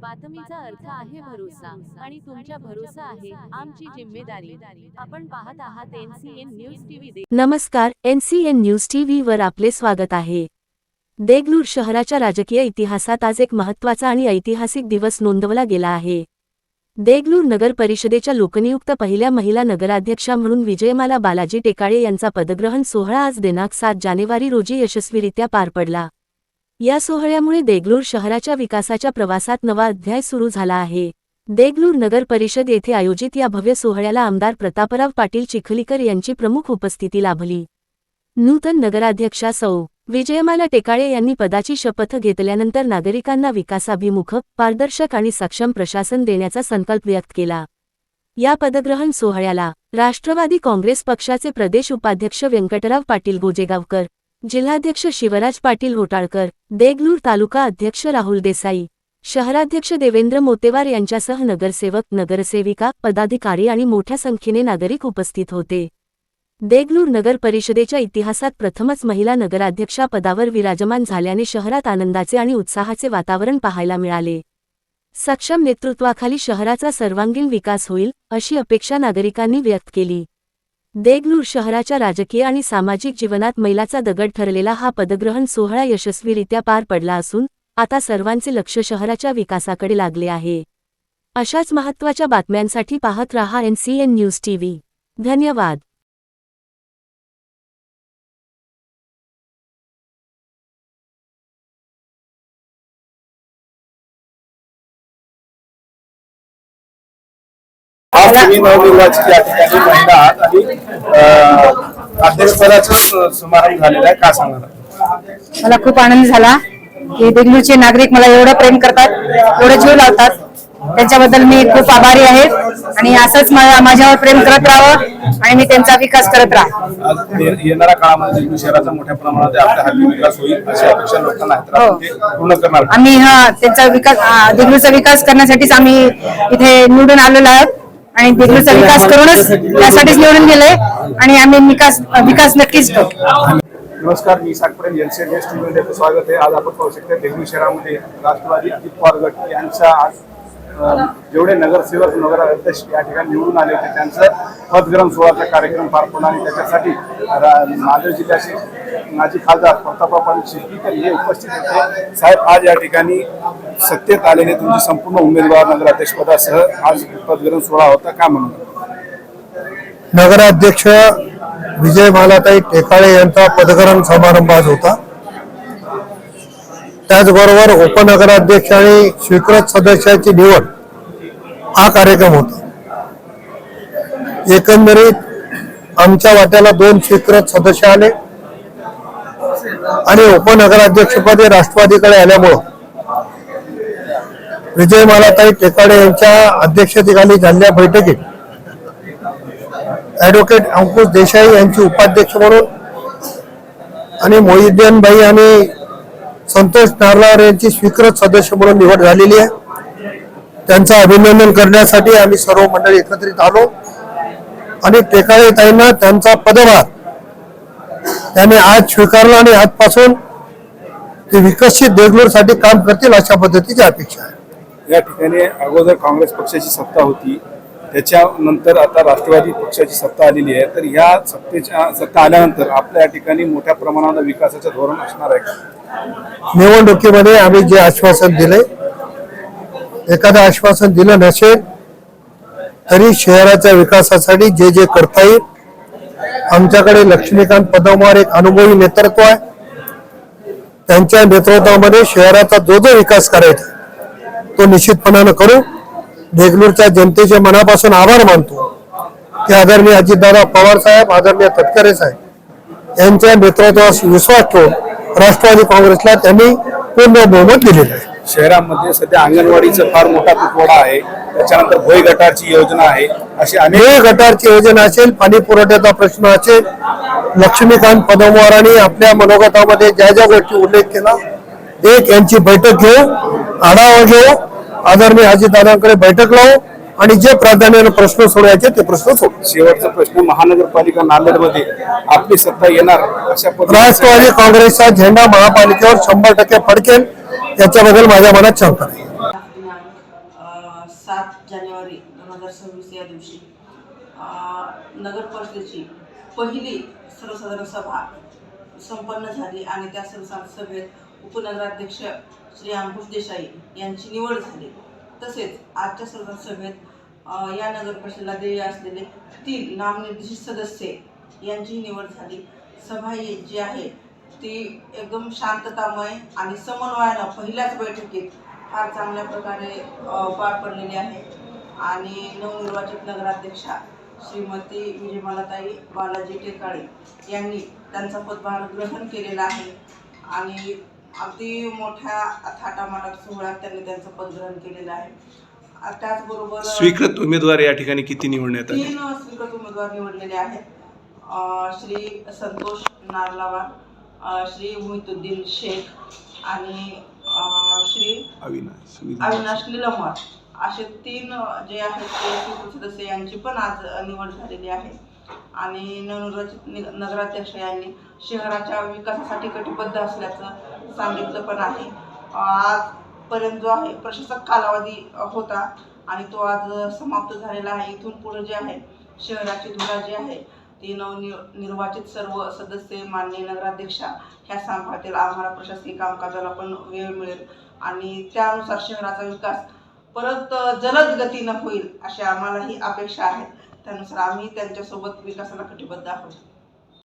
बातमीचा अर्थ आहे भरोसा आणि तुमच्या भरोसा आहे आमची जिम्मेदारी. आपण पाहत आहात एनसीएन न्यूज टीव्ही नमस्कार एनसीएन न्यूज टीव्ही वर आपले स्वागत आहे. देगलूर शहराच्या राजकीय इतिहासात आज एक महत्त्वाचा आणि ऐतिहासिक दिवस नोंदवला गेला आहे. देगलूर नगर परिषदेच्या लोकनियुक्त पहिल्या महिला नगराध्यक्षा म्हणून विजयमाला बालाजी टेकाळे यांचा पदग्रहण सोहळा आज दिनांक सात जानेवारी रोजी यशस्वीरित्या पार पडला. या सोहळ्यामुळे देगलूर शहराच्या विकासाच्या प्रवासात नवा अध्याय सुरू झाला आहे. देगलूर नगर परिषद येथे आयोजित या भव्य सोहळ्याला आमदार प्रतापराव पाटील चिखलीकर यांची प्रमुख उपस्थिती लाभली. नूतन नगराध्यक्षा सौ. विजयमाला टेकाळे यांनी पदाची शपथ घेतल्यानंतर नागरिकांना विकासाभिमुख पारदर्शक आणि सक्षम प्रशासन देण्याचा संकल्प व्यक्त केला. या पदग्रहण सोहळ्याला राष्ट्रवादी काँग्रेस पक्षाचे प्रदेश उपाध्यक्ष व्यंकटराव पाटील गोजेगावकर जिल्हाध्यक्ष शिवराज पाटील होटाळकर देगलूर तालुका अध्यक्ष राहुल देसाई शहराध्यक्ष देवेंद्र मोतेवार यांच्यासह नगरसेवक नगरसेविका पदाधिकारी आणि मोठ्या संख्येने नागरिक उपस्थित होते. देगलूर नगर परिषदेच्या इतिहासात प्रथमच महिला नगराध्यक्षा पदावर विराजमान झाल्याने शहरात आनंदाचे आणि उत्साहाचे वातावरण पाहायला मिळाले. सक्षम नेतृत्वाखाली शहराचा सर्वांगीण विकास होईल अशी अपेक्षा नागरिकांनी व्यक्त केली. देगलूर शहराच्या राजकीय आणि सामाजिक जीवनात मैलाचा दगड ठरलेला हा पदग्रहण सोहळा यशस्वीरित्या पार पडला असून आता सर्वांचे लक्ष शहराच्या विकासाकडे लागले आहे. अशाच महत्त्वाच्या बातम्यांसाठी पाहत रहा एन न्यूज टीव्ही धन्यवाद. तुम्ही नवनिर्वाचित या ठिकाणी महिला आहात आणि अं, अध्यक्षपदाचा समारंभ झालेला आहे. का सांगणार? मला खूप आनंद झाला. की देगलूरचे नागरिक मला एवढं प्रेम करतात एवढं जीव लावतात. त्यांच्याबद्दल मी खूप आभारी आहे. आणि असंच माझ्यावर प्रेम करत राहावं आणि मी त्यांचा विकास करत राहा येणाऱ्या काळामध्ये देगलूर शहराचा मोठ्या प्रमाणात आपल्या हल्ली विकास होईल अशी अपेक्षा लोकांना आहे तर आपण ते पूर्ण करणार. का? आम्ही हा त्यांचा विकास देगलूरचा विकास करण्यासाठीच आम्ही इथे निवडून आलेलो आहोत. आणि देगलूरचा विकास करूनच त्यासाठीच निवडून गेलोय आणि आम्ही विकास विकास नक्कीच करू. नमस्कार मी सातपर्यंत एनसीएन एस टीव्ही स्वागत आहे. आज आपण पाहू शकता देगलूर शहरामध्ये राष्ट्रवादी अजित पवार गट यांचा आज जेवढे नगरसेवक नगराध्यक्ष या ठिकाणी निवडून आले होते त्यांचं पदग्रहण सोहळाचा कार्यक्रम पार पडला आणि त्याच्यासाठी रा- नांदेड जिल्ह्याचे माजी खासदार प्रतापराव शिर्कीकर हे उपस्थित होते. साहेब आज या ठिकाणी सत्तेत आलेले तुमचे संपूर्ण उमेदवार नगराध्यक्षपदासह आज पदग्रहण सोहळा होता. का म्हणून नगराध्यक्ष विजय मालाताई टेकाळे यांचा पदग्रहण समारंभ आज होता. त्याचबरोबर उपनगराध्यक्ष आणि स्वीकृत सदस्याची निवड हा कार्यक्रम होता. एकंदरीत आमच्या वाट्याला दोन स्वीकृत सदस्य आले. आणि उपनगराध्यक्षपदी राष्ट्रवादीकडे आल्यामुळं विजय मालाताई टेकाडे यांच्या अध्यक्षतेखाली झालेल्या बैठकीत ॲडव्होकेट अंकुश देसाई यांची उपाध्यक्ष म्हणून आणि मोहिद्दीन भाई आणि संतोष नारलार यांची स्वीकृत सदस्य म्हणून निवड झालेली आहे. त्यांचं अभिनंदन करण्यासाठी आम्ही सर्व मंडळी एकत्रित आलो. आणि टेकाळे ताईंना त्यांचा पदभार त्यांनी आज स्वीकारला आणि आजपासून ते विकसित देगलूरसाठी काम करतील अशा पद्धतीची अपेक्षा आहे. या ठिकाणी अगोदर काँग्रेस पक्षाची सत्ता होती. त्याच्यानंतर आता राष्ट्रवादी पक्षाची सत्ता आलेली आहे. तर ह्या सत्तेच्या सत्ता आल्यानंतर आपल्या या ठिकाणी मोठ्या प्रमाणात विकासाचं धोरण असणार आहे का? निवडणुकीमध्ये आम्ही जे आश्वासन दिले एखादं आश्वासन दिलं नसेल तरी शहराच्या विकासासाठी जे जे करता येईल आमच्याकडे लक्ष्मीकांत पदमवार एक अनुभवी नेतृत्व आहे. त्यांच्या नेतृत्वामध्ये शहराचा जो जो विकास करायचा तो निश्चितपणानं करू. देगलूरच्या जनतेच्या मनापासून आभार मानतो. की आदरणीय अजितदादा पवार साहेब आदरणीय तटकरे साहेब यांच्या नेतृत्वास विश्वास ठेवून राष्ट्रवादी काँग्रेसला त्यांनी पूर्ण बहुमत दिलेलं आहे. शहरामध्ये सध्या अंगणवाडीचा फार मोठा तुटवडा आहे. त्याच्यानंतर भोई गटारची योजना आहे. अशी अनेक गटारची योजना असेल पाणी पुरवठ्याचा प्रश्न असेल लक्ष्मीकांत पदमवारांनी आपल्या मनोगतामध्ये ज्या ज्या गोष्टी उल्लेख केला एक यांची बैठक घेऊ आढावा घेऊ आदरणीय अजितदादांकडे बैठक लावू आणि जे प्राधान्याने प्रश्न सोडवायचे ते प्रश्न सोडू. शेवटचा प्रश्न महानगरपालिका नांदेडमध्ये आपली सत्ता येणार अशा राष्ट्रवादी काँग्रेसचा झेंडा महापालिकेवर शंभर टक्के फडकेल. याच्याबद्दल माझ्या मनात शांत आहे सात जानेवारी दोन हजार सव्वीस या दिवशी नगर परिषदेची पहिली सर्वसाधारण सभा संपन्न झाली आणि त्या सर्वसाधारण सभेत उपनगराध्यक्ष श्री अंकुश देसाई यांची निवड झाली. तसेच आजच्या सर्वसाधारण सभेत या नगर परिषदेला देय असलेले तीन नामनिर्देशित सदस्य यांचीही निवड झाली. सभा जी आहे ती एकदम शांततामय आणि समन्वयानं पहिल्याच बैठकीत फार चांगल्या प्रकारे पार पडलेली आहे. आणि नवनिर्वाचित नगराध्यक्षा श्रीमती विजयमालाताई बालाजी टेकाळे यांनी त्यांचा पदभार ग्रहण केलेला आहे. आणि अगदी मोठ्या थाटामाटात सोहळ्यात त्यांनी त्यांचं पदग्रहण केलेलं आहे. त्याचबरोबर स्वीकृत उमेदवार या ठिकाणी किती निवडण्यात तीन स्वीकृत उमेदवार निवडलेले आहेत. श्री संतोष नारलावार श्री मोहितुद्दीन शेख आणि श्री अविनाश अविनाश. असे तीन जे आहेत ते सदस्य यांची पण आज निवड झालेली आहे. आणि नवनिर्वाचित नगराध्यक्ष यांनी शहराच्या विकासासाठी कटिबद्ध असल्याचं सांगितलं पण आहे. आजपर्यंत जो आहे प्रशासक कालावधी होता आणि तो आज समाप्त झालेला आहे. इथून पुढे जे आहे शहराची धुरा जी आहे ती नवनिर्वाचित निर्वाचित सर्व सदस्य मान्य नगराध्यक्षा ह्या सांभाळतील आम्हाला प्रशासकीय कामकाजाला पण वेळ मिळेल. आणि त्यानुसार शहराचा विकास परत जलद गतीनं होईल अशी आम्हालाही अपेक्षा आहेत त्यानुसार आम्ही त्यांच्यासोबत विकासाला कटिबद्ध आहोत.